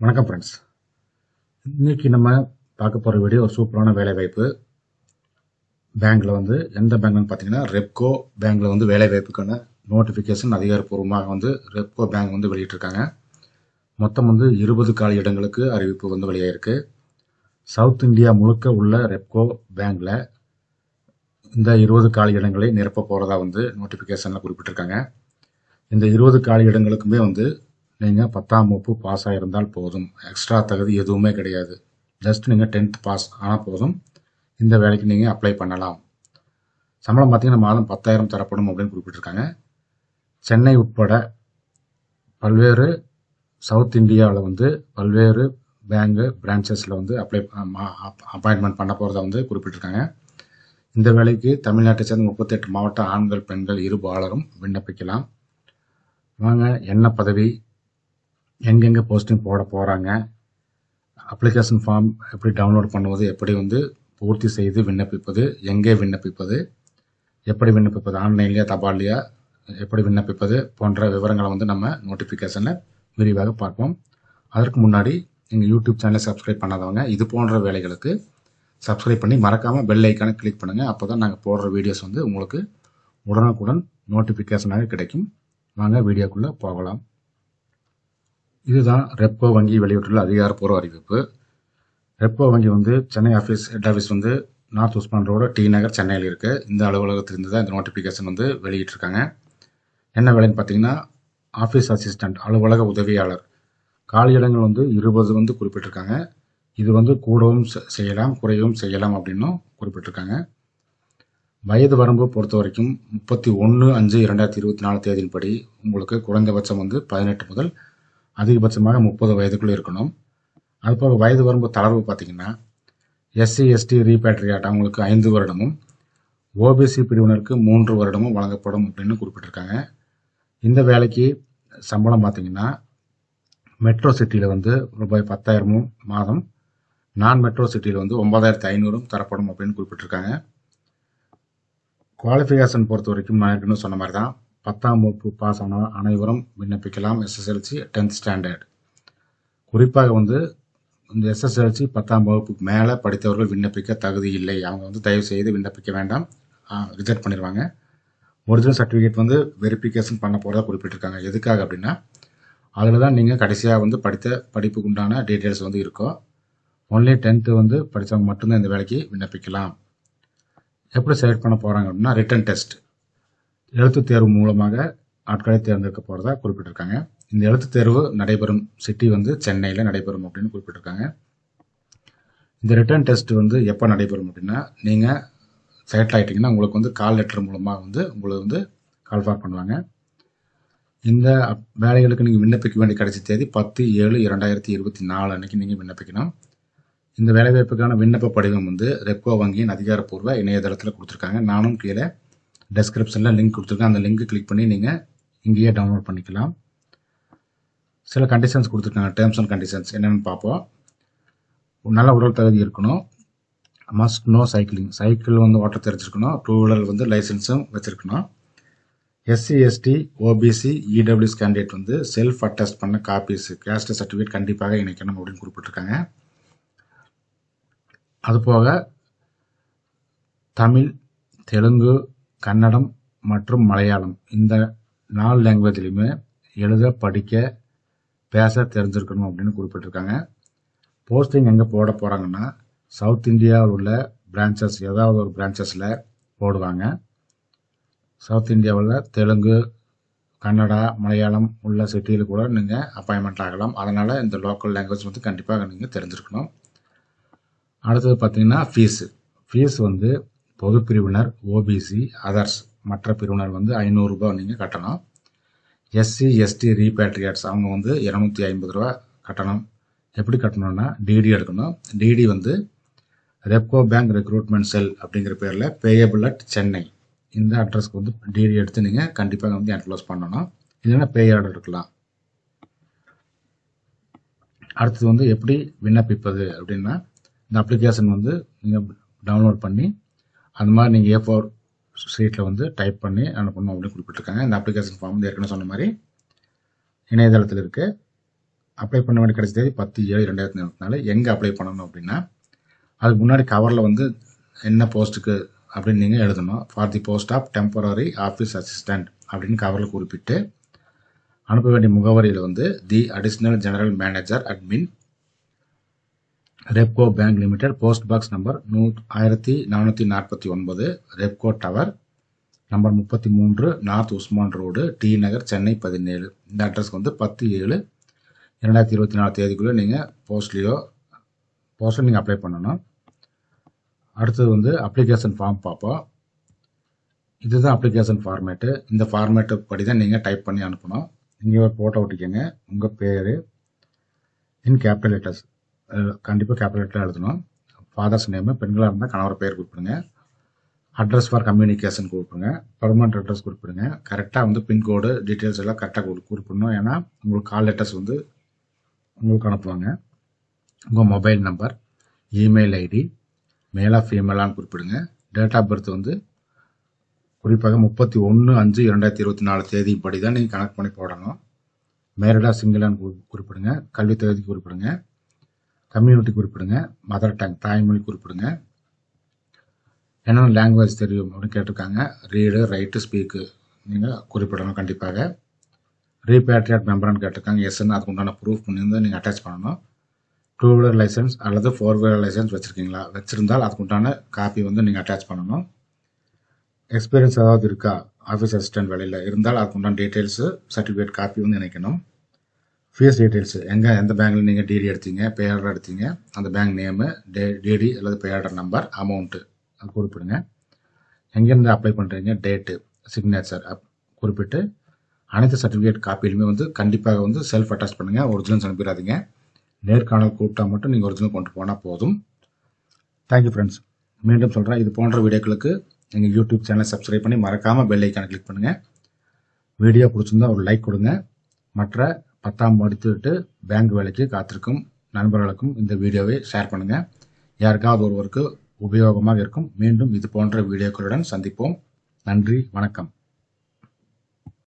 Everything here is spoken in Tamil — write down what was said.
வணக்கம் ஃப்ரெண்ட்ஸ் இன்னைக்கு நம்ம பார்க்க போகிற வீடியோ ஒரு சூப்பரான வேலைவாய்ப்பு. பேங்க்கில் வந்து எந்த பேங்க்னு பார்த்தீங்கன்னா ரெப்கோ பேங்க்கில் வந்து வேலைவாய்ப்புக்கான நோட்டிஃபிகேஷன் அதிகாரப்பூர்வமாக வந்து ரெப்கோ பேங்க் வந்து வெளியிட்டிருக்காங்க. மொத்தம் வந்து இருபது கால இடங்களுக்கு அறிவிப்பு வந்து வெளியாயிருக்கு. சவுத் இந்தியா முழுக்க உள்ள ரெப்கோ பேங்க்கில் இந்த இருபது காலி இடங்களை நிரப்ப போகிறதா வந்து நோட்டிஃபிகேஷனில் குறிப்பிட்டிருக்காங்க. இந்த இருபது காலி இடங்களுக்குமே வந்து நீங்கள் பத்தாம் வகுப்பு பாஸ் ஆகிருந்தால் போதும். எக்ஸ்ட்ரா தகுதி எதுவுமே கிடையாது. ஜஸ்ட் நீங்கள் டென்த் பாஸ் ஆனால் போதும். இந்த வேலைக்கு நீங்கள் அப்ளை பண்ணலாம். சம்பளம் பார்த்தீங்கன்னா மாதம் பத்தாயிரம் தரப்படும் அப்படின்னு குறிப்பிட்டிருக்காங்க. சென்னை உட்பட பல்வேறு சவுத் இந்தியாவில் வந்து பல்வேறு பேங்கு பிரான்ச்சஸில் வந்து அப்ளை அப்பாயின்மெண்ட் பண்ண போகிறத வந்து குறிப்பிட்டிருக்காங்க. இந்த வேலைக்கு தமிழ்நாட்டை சேர்ந்த முப்பத்தெட்டு மாவட்ட ஆண்கள் பெண்கள் இருபாலரும் விண்ணப்பிக்கலாம். வாங்க என்ன பதவி? எங்கெங்கே போஸ்டிங் போட போகிறாங்க அப்ளிகேஷன் ஃபார்ம் எப்படி டவுன்லோட் பண்ணுவது எப்படி வந்து பூர்த்தி செய்து விண்ணப்பிப்பது எங்கே விண்ணப்பிப்பது எப்படி விண்ணப்பிப்பது ஆன்லைன்லையா தபால்லையா எப்படி விண்ணப்பிப்பது போன்ற விவரங்களை வந்து நம்ம நோட்டிஃபிகேஷனில் விரிவாக பார்ப்போம். அதற்கு முன்னாடி எங்கள் யூடியூப் சேனலை சப்ஸ்கிரைப் பண்ணாதவங்க இது போன்ற வேலைகளுக்கு சப்ஸ்கிரைப் பண்ணி மறக்காமல் பெல் ஐக்கானை கிளிக் பண்ணுங்கள் அப்போ தான் நாங்கள் போடுற வீடியோஸ் வந்து உங்களுக்கு உடனுக்குடன் நோட்டிஃபிகேஷனாக கிடைக்கும். வாங்க வீடியோக்குள்ளே போகலாம். இதுதான் ரெப்போ வங்கி வெளியிட்டுள்ள அதிகாரப்பூர்வ அறிவிப்பு. ரெப்போ வங்கி வந்து சென்னை ஆஃபீஸ் ஹெட் ஆஃபீஸ் வந்து north Usman road T Nagar சென்னையில் இருக்குது இந்த அலுவலகத்திலிருந்து தான் இந்த நோட்டிஃபிகேஷன் வந்து வெளியிட்டிருக்காங்க. என்ன வேலைன்னு பார்த்தீங்கன்னா ஆஃபீஸ் அசிஸ்டண்ட் அலுவலக உதவியாளர். காலி இடங்கள் வந்து இருபது வந்து குறிப்பிட்டிருக்காங்க. இது வந்து கூடவும் செ- செய்யலாம் குறையவும் செய்யலாம் அப்படின்னும் குறிப்பிட்டிருக்காங்க. வயது வரம்பு பொறுத்த வரைக்கும் முப்பத்தி ஒன்று அஞ்சு இரண்டாயிரத்தி இருபத்தி நாலு தேதியின்படி உங்களுக்கு குறைந்தபட்சம் வந்து பதினெட்டு முதல் அதிகபட்சமாக முப்பது வயதுக்குள்ளே இருக்கணும். அதுபோக வயது வரம்பு தளர்வு பார்த்தீங்கன்னா எஸ்சி எஸ்டி ரீபேட்ரியாட் அவங்களுக்கு ஐந்து வருடமும் ஓபிசி பிரிவினருக்கு மூன்று வருடமும் வழங்கப்படும் அப்படின்னு குறிப்பிட்டிருக்காங்க. இந்த வேலைக்கு சம்பளம் பார்த்தீங்கன்னா மெட்ரோ சிட்டியில் வந்து ரூபாய் பத்தாயிரமும் மாதம் நான் மெட்ரோ சிட்டியில் வந்து ஒன்பதாயிரத்தி ஐநூறும் தரப்படும் அப்படின்னு குறிப்பிட்டிருக்காங்க. குவாலிஃபிகேஷன் பொறுத்த வரைக்கும் நான் ஏற்கனவே சொன்ன மாதிரி தான் பத்தாம் வகுப்பு பாஸ் ஆன அனைவரும் விண்ணப்பிக்கலாம் எஸ்எஸ்எல்சி டென்த் ஸ்டாண்டர்ட் குறிப்பாக வந்து இந்த எஸ்எஸ்எல்சி பத்தாம் வகுப்புக்கு மேலே படித்தவர்கள் விண்ணப்பிக்க தகுதி இல்லை. அவங்க வந்து தயவு செய்து விண்ணப்பிக்க வேண்டாம். ரிஜெக்ட் பண்ணிடுவாங்க ஒரிஜினல் சர்டிஃபிகேட் வந்து வெரிஃபிகேஷன் பண்ண போகிறதா குறிப்பிட்டிருக்காங்க. எதுக்காக அப்படின்னா அதில் தான் நீங்கள் கடைசியாக வந்து படித்த படிப்புக்கு உண்டான டீட்டெயில்ஸ் வந்து இருக்கும் ஒன்லி டென்த்து வந்து படித்தவங்க மட்டும்தான் இந்த வேலைக்கு விண்ணப்பிக்கலாம். எப்படி செலக்ட் பண்ண போகிறாங்க அப்படின்னா ரிட்டன் டெஸ்ட் எழுத்துத் தேர்வு மூலமாக ஆட்களை தேர்ந்தெடுக்க போகிறதா குறிப்பிட்டிருக்காங்க. இந்த எழுத்து தேர்வு நடைபெறும் சிட்டி வந்து சென்னையில் நடைபெறும் அப்படின்னு குறிப்பிட்டிருக்காங்க. இந்த ரிட்டர்ன் டெஸ்ட் வந்து எப்போ நடைபெறும் அப்படின்னா நீங்கள் செலக்ட் ஆகிட்டீங்கன்னா உங்களுக்கு வந்து கால் லெட்டர் மூலமாக வந்து உங்களை வந்து கால் ஃபார் பண்ணுவாங்க. இந்த அப்- வேலைகளுக்கு நீங்கள் விண்ணப்பிக்க வேண்டிய கடைசி தேதி பத்து ஏழு இரண்டாயிரத்தி இருபத்தி நாலு அன்னைக்கு நீங்கள் விண்ணப்பிக்கணும். இந்த வேலைவாய்ப்புக்கான விண்ணப்ப படிவம் வந்து ரெப்கோ வங்கியின் அதிகாரப்பூர்வ இணையதளத்தில் கொடுத்துருக்காங்க. நானும் கீழே டெஸ்கிரிப்ஷனில் லிங்க் கொடுத்துருக்கேன். அந்த லிங்க் கிளிக் பண்ணி நீங்கள் இங்கேயே டவுன்லோட் பண்ணிக்கலாம். சில கண்டிஷன்ஸ் கொடுத்துருக்காங்க. டேர்ம்ஸ் அண்ட் கண்டிஷன்ஸ் என்னென்னு பார்ப்போம். நல்ல உடல் தகுதி இருக்கணும். மஸ்ட் நோ சைக்கிளிங் சைக்கிள் வந்து ஓட்ட தெரிஞ்சிருக்கணும். டூ வீலர் வந்து லைசன்ஸும் வச்சுருக்கணும். SC ST OBC EWS candidate வந்து செல்ஃப் அட்டஸ்ட் பண்ண காப்பீஸ் கேஸ்ட் சர்டிஃபிகேட் கண்டிப்பாக இணைக்கணும் அப்படின்னு குறிப்பிட்டிருக்காங்க. அதுபோக தமிழ் தெலுங்கு கன்னடம் மற்றும் மலையாளம். இந்த நாலு லாங்குவேஜ்லையுமே எழுத படிக்க பேச தெரிஞ்சிருக்கணும் அப்படின்னு குறிப்பிட்டிருக்காங்க. போஸ்டிங் எங்கே போட போகிறாங்கன்னா சவுத் இந்தியாவில் உள்ள பிரான்ச்சஸ் ஏதாவது ஒரு பிரான்ச்சஸில் போடுவாங்க. சவுத் இந்தியாவில் தெலுங்கு கன்னடா மலையாளம் உள்ள சிட்டியில் கூட நீங்கள் அப்பாயின்மெண்ட் ஆகலாம். அதனால் இந்த லோக்கல் லாங்குவேஜ் வந்து கண்டிப்பாக நீங்கள் தெரிஞ்சிருக்கணும். அடுத்தது பார்த்தீங்கன்னா ஃபீஸு ஃபீஸ் வந்து பொது பிரிவினர் ஓபிசி அதர்ஸ் மற்ற பிரிவினர் வந்து ஐநூறுரூபா நீங்கள் கட்டணும். எஸ்சி எஸ்டி ரீபேட்ரியாட்ஸ் அவங்க வந்து இரநூத்தி ஐம்பது ரூபா கட்டணும். எப்படி கட்டணும்னா டிடி எடுக்கணும். டிடி வந்து ரெப்கோ பேங்க் ரெக்ரூட்மெண்ட் செல் அப்படிங்கிற பேரில் பேயபிள் அட் சென்னை. இந்த அட்ரஸ்க்கு வந்து டிடி எடுத்து நீங்கள் கண்டிப்பாக வந்து என்க்ளோஸ் பண்ணணும். இல்லைன்னா பே ஆர்டர் எடுக்கலாம் அடுத்தது வந்து எப்படி விண்ணப்பிப்பது அப்படின்னா இந்த அப்ளிகேஷன் வந்து நீங்கள் டவுன்லோட் பண்ணி அந்த மாதிரி நீங்கள் ஏ ஃபோர் ஷீட்டில் வந்து டைப் பண்ணி அனுப்பணும் அப்படின்னு குறிப்பிட்டிருக்காங்க. இந்த அப்ளிகேஷன் ஃபார்ம் வந்து ஏற்கனவே சொன்ன மாதிரி இணையதளத்தில் இருக்குது அப்ளை பண்ண வேண்டிய கடைசி தேதி பத்து ஏழு ரெண்டாயிரத்தி இருபத்தி நாலு. எங்கே அப்ளை பண்ணணும் அப்படின்னா அதுக்கு முன்னாடி கவரில் வந்து என்ன போஸ்ட்டுக்கு அப்படின்னு நீங்கள் எழுதணும். For the post of temporary office assistant அப்படின்னு கவரில் குறிப்பிட்டு அனுப்ப வேண்டிய முகவரியில் வந்து the additional general manager admin Repco bank limited post box number நூ ஆயிரத்தி நானூற்றி நாற்பத்தி ஒன்பது ரெப்கோ டவர் நம்பர் முப்பத்தி மூன்று north Usman road T Nagar Chennai பதினேழு. இந்த அட்ரஸ்க்கு வந்து பத்து ஏழு இரண்டாயிரத்தி இருபத்தி நாலு தேதிக்குள்ளே நீங்கள் போஸ்ட்லேயோ போஸ்ட்டில் நீங்கள் அப்ளை பண்ணணும். அடுத்தது வந்து அப்ளிகேஷன் ஃபார்ம் பார்ப்போம் இதுதான் அப்ளிகேஷன் ஃபார்மேட்டு இந்த ஃபார்மேட்டு படி தான் நீங்கள் டைப் பண்ணி அனுப்பணும். இங்கே ஒரு ஃபோட்டோ ஒட்டிக்கோங்க உங்கள் பேர் இன் கேபிட்டல் லெட்டர்ஸ் கண்டிப்பாக கேபிட்டல் எழுதணும். ஃபாதர்ஸ் நேமு பெண்களாக இருந்தால் கணவர் பேர் குறிப்பிடுங்க. அட்ரஸ் ஃபார் கம்யூனிகேஷன் கொடுப்பிடுங்க பர்மனண்ட் அட்ரஸ் குறிப்பிடுங்க. கரெக்டாக வந்து பின்கோடு டீட்டெயில்ஸ் எல்லாம் கரெக்டாக குறிப்பிடணும். ஏன்னா உங்களுக்கு கால் லெட்டர்ஸ் வந்து உங்களுக்கு அனுப்புவாங்க. உங்கள் மொபைல் நம்பர் இமெயில் ஐடி மேலா ஃபீமேலான்னு குறிப்பிடுங்க. டேட் ஆஃப் பர்த் வந்து குறிப்பாக முப்பத்தி ஒன்று அஞ்சு இரண்டாயிரத்தி இருபத்தி நாலு தேதி படி தான் நீங்கள் கனெக்ட் பண்ணி போடணும். மேரிடா சிங்கிளான்னு குறிப்பிடுங்க. கல்வி தகுதி குறிப்பிடுங்க. கம்யூனிட்டி குறிப்பிடுங்க மதர் டங் தாய்மொழி குறிப்பிடுங்க. என்னென்ன லாங்குவேஜ் தெரியும் அப்படின்னு கேட்டிருக்காங்க. ரீடு ரைட்டு ஸ்பீக்கு நீங்கள் குறிப்பிடணும் கண்டிப்பாக. ரீபேட்ரியாட் மெம்பர்னு கேட்டிருக்காங்க. எஸ்ன்னு அதுக்கு உண்டான ப்ரூஃப் பண்ணி வந்து நீங்கள் அட்டாச் பண்ணணும். டூ வீலர் லைசன்ஸ் அல்லது ஃபோர் வீலர் லைசன்ஸ் வச்சுருக்கீங்களா? வச்சுருந்தால் அதுக்கு உண்டான காப்பி வந்து நீங்கள் அட்டாச் பண்ணணும். எக்ஸ்பீரியன்ஸ் ஏதாவது இருக்கா? ஆஃபீஸ் அசிஸ்டன்ட் வேலையில் இருந்தால் அதுக்கு உண்டான டீட்டெயில்ஸு சர்டிஃபிகேட் காப்பி வந்து இணைக்கணும். ஃபீஸ் டீட்டெயில்ஸு எங்கே எந்த பேங்க்கில் நீங்கள் டிடி எடுத்தீங்க பேஆர்டர் எடுத்தீங்க அந்த பேங்க் நேமு டே டிடி அல்லது பேஆர்டர் நம்பர் அமௌண்ட்டு அது குறிப்பிடுங்க. எங்கேருந்து அப்ளை பண்ணுறீங்க டேட்டு சிக்னேச்சர் அப் குறிப்பிட்டு அனைத்து சர்டிஃபிகேட் காப்பியிலுமே வந்து கண்டிப்பாக வந்து செல்ஃப் அட்டாச் பண்ணுங்கள் ஒரிஜினல்ஸ் அனுப்பிடாதீங்க. நேர்காணல் கூப்பிட்டா மட்டும் நீங்கள் ஒரிஜினல் கொண்டு போனால் போதும். தேங்க்யூ ஃப்ரெண்ட்ஸ் மீண்டும் சொல்கிறேன் இது போன்ற வீடியோக்களுக்கு எங்கள் யூடியூப் சேனலை சப்ஸ்கிரைப் பண்ணி மறக்காமல் பெல் ஐக்கானை கிளிக் பண்ணுங்கள் வீடியோ பிடிச்சிருந்தா ஒரு லைக் கொடுங்க. மற்ற பத்தாம் படித்துவிட்டு பேங்க் வேலைக்கு காத்திருக்கும் நண்பர்களுக்கும் இந்த வீடியோவை ஷேர் பண்ணுங்கள் யாருக்காவது ஒருவருக்கு உபயோகமாக இருக்கும் மீண்டும் இது போன்ற வீடியோக்களுடன் சந்திப்போம். நன்றி வணக்கம்.